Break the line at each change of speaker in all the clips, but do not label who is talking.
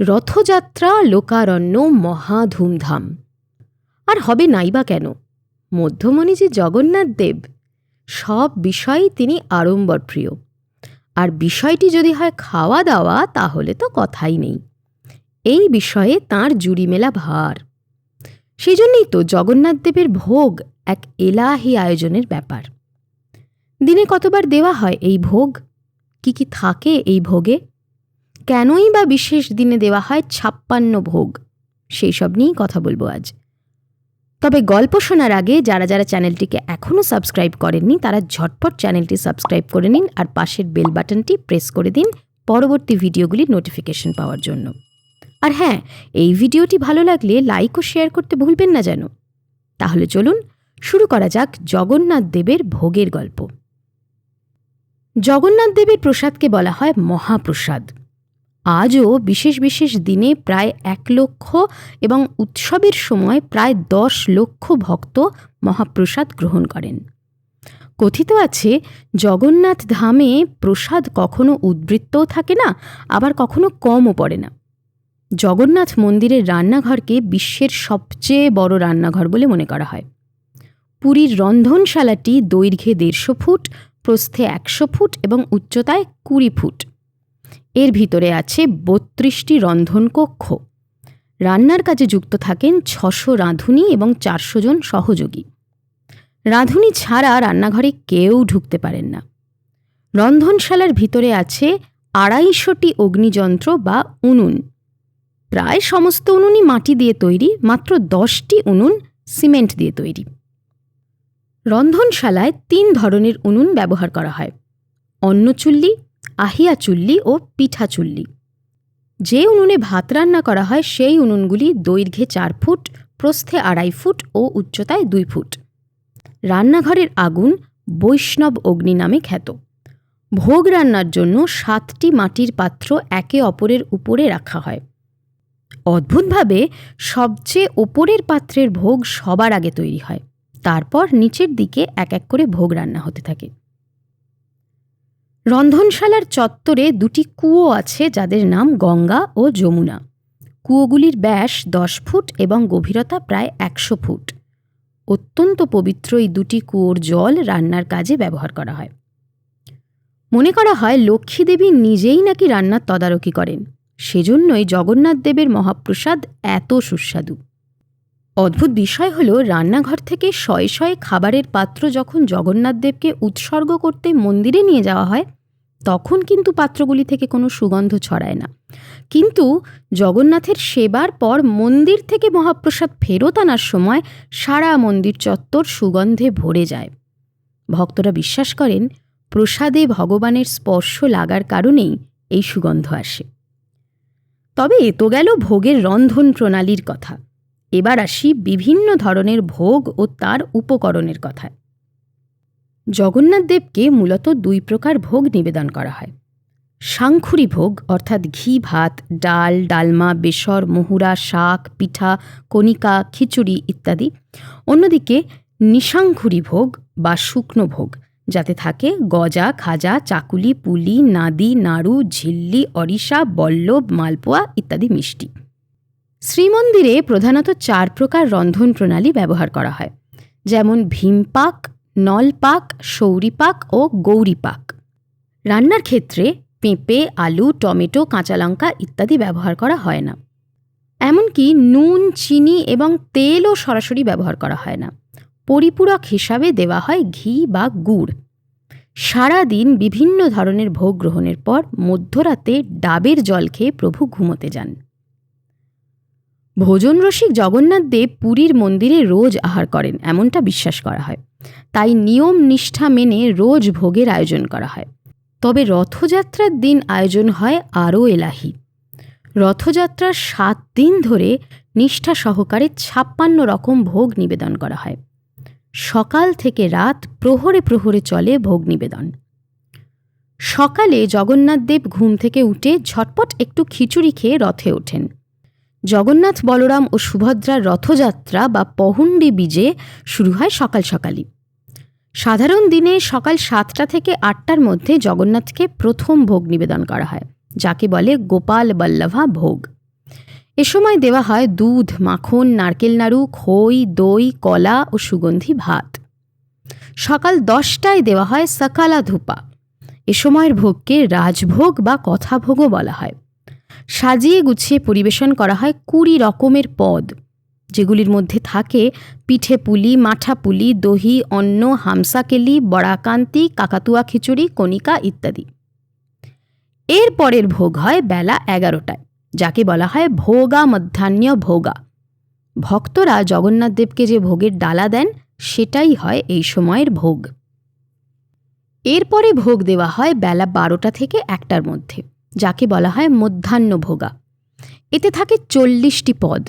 রথযাত্রা, লোকারণ্য মহা ধুমধাম আর হবে নাইবা কেন? মধ্যমণি যে জগন্নাথ দেব, সব বিষয়েই তিনি আড়ম্বর প্রিয় আর বিষয়টি যদি হয় খাওয়া দাওয়া, তাহলে তো কথাই নেই। এই বিষয়ে তাঁর জুড়ি মেলা ভার। সেই জন্যই তো জগন্নাথ দেবের ভোগ এক এলাহি আয়োজনের ব্যাপার। দিনে কতবার দেওয়া হয় এই ভোগ? কি কি থাকে এই ভোগে? কেনই বা বিশেষ দিনে দেওয়া হয় ছাপ্পান্ন ভোগ? সেই সব নিয়েই কথা বলব আজ। তবে গল্প শোনার আগে যারা যারা চ্যানেলটিকে এখনও সাবস্ক্রাইব করেননি, তারা ঝটপট চ্যানেলটি সাবস্ক্রাইব করে নিন আর পাশের বেল বাটনটি প্রেস করে দিন পরবর্তী ভিডিওগুলির নোটিফিকেশন পাওয়ার জন্য। আর হ্যাঁ এই ভিডিওটি ভালো লাগলে লাইক ও শেয়ার করতে ভুলবেন না যেন। তাহলে চলুন শুরু করা যাক জগন্নাথ দেবের ভোগের গল্প। জগন্নাথ দেবের প্রসাদকে বলা হয় মহাপ্রসাদ। আজও বিশেষ বিশেষ দিনে প্রায় এক লক্ষ এবং উৎসবের সময় প্রায় দশ লক্ষ ভক্ত মহাপ্রসাদ গ্রহণ করেন। কথিত আছে, জগন্নাথ ধামে প্রসাদ কখনো উদ্বৃত্তও থাকে না, আবার কখনো কমও পড়ে না। জগন্নাথ মন্দিরের রান্নাঘরকে বিশ্বের সবচেয়ে বড় রান্নাঘর বলে মনে করা হয়। পুরীর রন্ধনশালাটি দৈর্ঘ্যে দেড়শো ফুট, প্রস্থে একশো ফুট এবং উচ্চতায় কুড়ি ফুট। এর ভিতরে আছে বত্রিশটি রন্ধনকক্ষ রান্নার কাজে যুক্ত থাকেন ছশো রাঁধুনি এবং চারশো জন সহযোগী। রাঁধুনি ছাড়া রান্নাঘরে কেউ ঢুকতে পারেন না। রন্ধনশালার ভিতরে আছে আড়াইশোটি অগ্নিযন্ত্র বা উনুন। প্রায় সমস্ত উনুনই মাটি দিয়ে তৈরি, মাত্র দশটি উনুন সিমেন্ট দিয়ে তৈরি। রন্ধনশালায় তিন ধরনের উনুন ব্যবহার করা হয়। অন্নচুল্লি আহিয়া চুল্লি ও পিঠা চুল্লি। যে উনুনে ভাত রান্না করা হয়, সেই উনুনগুলি দৈর্ঘ্যে চার ফুট, প্রস্থে আড়াই ফুট ও উচ্চতায় দুই ফুট। রান্নাঘরের আগুন বৈষ্ণব অগ্নি নামে খ্যাত। ভোগ রান্নার জন্য সাতটি মাটির পাত্র একে অপরের উপরে রাখা হয়। অদ্ভুতভাবে সবচেয়ে ওপরের পাত্রের ভোগ সবার আগে তৈরি হয়। তারপর নিচের দিকে এক এক করে ভোগ রান্না হতে থাকে। রন্ধনশালার চত্বরে দুটি কুয়ো আছে যাদের নাম গঙ্গা ও যমুনা। কুয়োগুলির ব্যাস দশ ফুট এবং গভীরতা প্রায় একশো ফুট। অত্যন্ত পবিত্র এই দুটি কুয়োর জল রান্নার কাজে ব্যবহার করা হয়। মনে করা হয় লক্ষ্মী দেবী নিজেই নাকি রান্নার তদারকি করেন। সেজন্যই জগন্নাথ দেবের মহাপ্রসাদ এত সুস্বাদু। অদ্ভুত বিষয় হল, রান্নাঘর থেকে শয়ে শয়ে খাবারের পাত্র যখন জগন্নাথ দেবকে উৎসর্গ করতে মন্দিরে নিয়ে যাওয়া হয় তখন কিন্তু পাত্রগুলি থেকে কোনো সুগন্ধ ছড়ায় না। কিন্তু জগন্নাথের সেবার পর মন্দির থেকে মহাপ্রসাদ ফেরত আনার সময় সারা মন্দির চত্বর সুগন্ধে ভরে যায়। ভক্তরা বিশ্বাস করেন, প্রসাদে ভগবানের স্পর্শ লাগার কারণেই এই সুগন্ধ আসে। তবে এ তো গেল ভোগের রন্ধন প্রণালীর কথা। এবার আসি বিভিন্ন ধরনের ভোগ ও তার উপকরণের কথায়। জগন্নাথ দেবকে মূলত দুই প্রকার ভোগ নিবেদন করা হয়। সাংখুরি ভোগ, অর্থাৎ ঘি, ভাত, ডাল, ডালমা, বেসর, মহুরা, শাক, পিঠা, কণিকা, খিচুড়ি ইত্যাদি। অন্যদিকে নিশাঙ্খুরি ভোগ বা শুকনো ভোগ, যাতে থাকে গজা, খাজা, চাকুলি, পুলি, নাদি, নাড়ু, ঝিল্লি অরিশা বল্লভ, মালপোয়া ইত্যাদি মিষ্টি। শ্রীমন্দিরে প্রধানত চার প্রকার রন্ধন প্রণালী ব্যবহার করা হয়। যেমন ভীমপাক নলপাক, সৌরিপাক ও গৌরীপাক। রান্নার ক্ষেত্রে পেঁপে, আলু, টমেটো কাঁচা লঙ্কা ইত্যাদি ব্যবহার করা হয় না। এমনকি নুন, চিনি এবং তেলও সরাসরি ব্যবহার করা হয় না। পরিপূরক হিসাবে দেওয়া হয় ঘি বা গুড়। সারাদিন বিভিন্ন ধরনের ভোগ গ্রহণের পর মধ্যরাতে ডাবের জল খেয়ে প্রভু ঘুমোতে যান। ভোজন রসিক জগন্নাথ দেব পুরীর মন্দিরে রোজ আহার করেন, এমনটা বিশ্বাস করা হয়। তাই নিয়ম নিষ্ঠা মেনে রোজ ভোগের আয়োজন করা হয়। তবে রথযাত্রার দিন আয়োজন হয় আরও এলাহি। রথযাত্রার সাত দিন ধরে নিষ্ঠা সহকারে ছাপ্পান্ন রকম ভোগ নিবেদন করা হয়। সকাল থেকে রাত প্রহরে প্রহরে চলে ভোগ নিবেদন। সকালে জগন্নাথ দেব ঘুম থেকে উঠে ঝটপট একটু খিচুড়ি খেয়ে রথে ওঠেন। জগন্নাথ, বলরাম ও সুভদ্রার রথযাত্রা বা পহুণ্ডি বীজে শুরু হয় সকাল সকালই। সাধারণ দিনে সকাল সাতটা থেকে আটটার মধ্যে জগন্নাথকে প্রথম ভোগ নিবেদন করা হয়, যাকে বলে গোপাল বল্লভা ভোগ। এ সময় দেওয়া হয় দুধ, মাখন, নারকেল নাড়ু, খই, দই, কলা ও সুগন্ধি ভাত। সকাল দশটায় দেওয়া হয় সকালা ধূপা এ সময়ের ভোগকে রাজভোগ বা কথাভোগও বলা হয়। সাজিয়ে গুছিয়ে পরিবেশন করা হয় কুড়ি রকমের পদ, যেগুলির মধ্যে থাকে পিঠে পুলি, মাঠা পুলি, দহি, অন্ন হামসাকেলি বড়াকান্তি, কাকাতুয়া খিচুড়ি, কণিকা ইত্যাদি। এর পরের ভোগ হয় বেলা এগারোটায়, যাকে বলা হয় ভোগা মধ্যাহ্ন ভোগা। ভক্তরা জগন্নাথ দেবকে যে ভোগের ডালা দেন, সেটাই হয় এই সময়ের ভোগ। এরপরে ভোগ দেওয়া হয় বেলা বারোটা থেকে একটার মধ্যে। যাকে বলা হয় মধ্যাহ্ন ভোগা এতে থাকে চল্লিশটি পদ,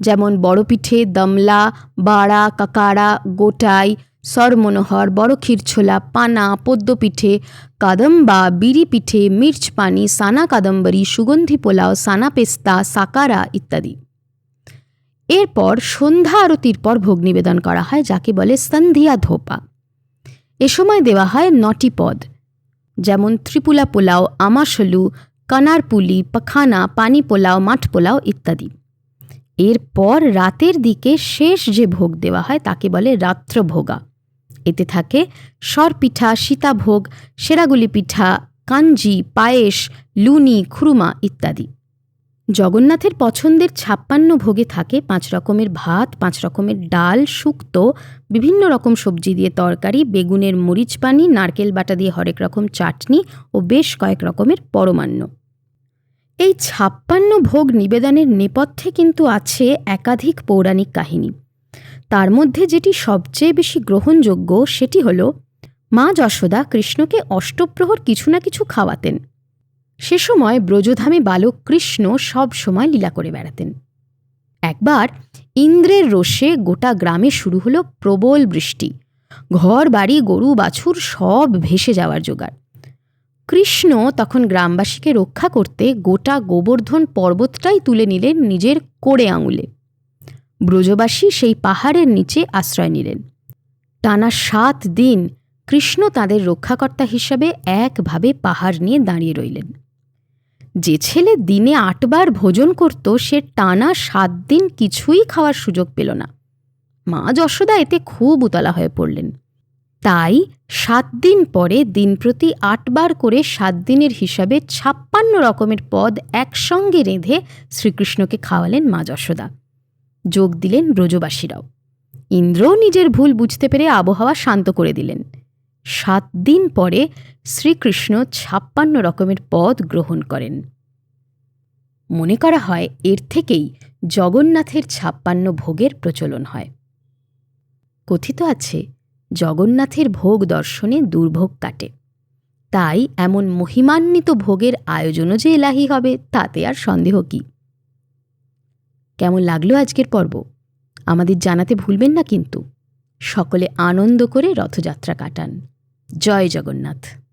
যেমন বড় পিঠে দমলা, বাড়া কাকাড়া গোটাই, সরমনোহর বড় ক্ষীরছোলা পানা, পদ্মপিঠে, কাদম্বা বিড়ি পিঠে মির্চ পানি সানা কাদম্বরী, সুগন্ধি পোলাও, সানা পেস্তা, সাকারা ইত্যাদি। এরপর সন্ধ্যা আরতির পর ভোগ নিবেদন করা হয়, যাকে বলে সন্ধিয়া ধোপা। এ সময় দেওয়া হয় নটি পদ যেমন ত্রিপুলা পোলাও, আমাশলু, কনারপুলি, পাখানা, পানি পোলাও, মাঠ পোলাও ইত্যাদি। এরপর রাতের দিকে শেষ যে ভোগ দেওয়া হয় তাকে বলে রাত্রভোগা। এতে থাকে সরপিঠা সীতাভোগ, সেরাগুলি পিঠা, কাঞ্জি, পায়েস, লুনি, খুরুমা ইত্যাদি। জগন্নাথের পছন্দের ছাপ্পান্ন ভোগে থাকে পাঁচ রকমের ভাত, পাঁচ রকমের ডাল, শুক্তো, বিভিন্ন রকম সবজি দিয়ে তরকারি, বেগুনের মরিচ পানি, নারকেল বাটা দিয়ে হরেক রকম চাটনি ও বেশ কয়েক রকমের পরমান্ন। এই ছাপ্পান্ন ভোগ নিবেদনের নেপথ্যে কিন্তু আছে একাধিক পৌরাণিক কাহিনী। তার মধ্যে যেটি সবচেয়ে বেশি গ্রহণযোগ্য সেটি হল, মা যশোদা কৃষ্ণকে অষ্টপ্রহর কিছু না কিছু খাওয়াতেন। সে সময় ব্রজধামে বালক কৃষ্ণ সব সময় লীলা করে বেড়াতেন। একবার ইন্দ্রের রোষে গোটা গ্রামে শুরু হলো প্রবল বৃষ্টি। ঘর, বাড়ি, গরু, বাছুর সব ভেসে যাওয়ার জোগাড়। কৃষ্ণ তখন গ্রামবাসীকে রক্ষা করতে গোটা গোবর্ধন পর্বতটাই তুলে নিলেন নিজের কোড়ে আঙুলে। ব্রজবাসী সেই পাহাড়ের নিচে আশ্রয় নিলেন। টানা সাত দিন কৃষ্ণ তাদের রক্ষাকর্তা হিসাবে একভাবে পাহাড় নিয়ে দাঁড়িয়ে রইলেন। যে ছেলে দিনে আটবার ভোজন করত, সে টানা সাত দিন কিছুই খাওয়ার সুযোগ পেল না। মা যশোদা এতে খুব উতলা হয়ে পড়লেন। তাই সাত দিন পরে দিন প্রতি আটবার করে সাত দিনের হিসাবে ছাপ্পান্ন রকমের পদ একসঙ্গে রেঁধে শ্রীকৃষ্ণকে খাওয়ালেন মা যশোদা। যোগ দিলেন ব্রজবাসীরাও। ইন্দ্রও নিজের ভুল বুঝতে পেরে আবহাওয়া শান্ত করে দিলেন। সাত দিন পরে শ্রীকৃষ্ণ ছাপ্পান্ন রকমের পদ গ্রহণ করেন। মনে করা হয় এর থেকেই জগন্নাথের ছাপ্পান্ন ভোগের প্রচলন হয়। কথিত আছে, জগন্নাথের ভোগ দর্শনে দুর্ভোগ কাটে। তাই এমন মহিমান্বিত ভোগের আয়োজনও যে এলাহি হবে, তাতে আর সন্দেহ কি? কেমন লাগল আজকের পর্ব? আমাদের জানাতে ভুলবেন না কিন্তু। সকলে আনন্দ করে রথযাত্রা কাটান। জয় জগন্নাথ।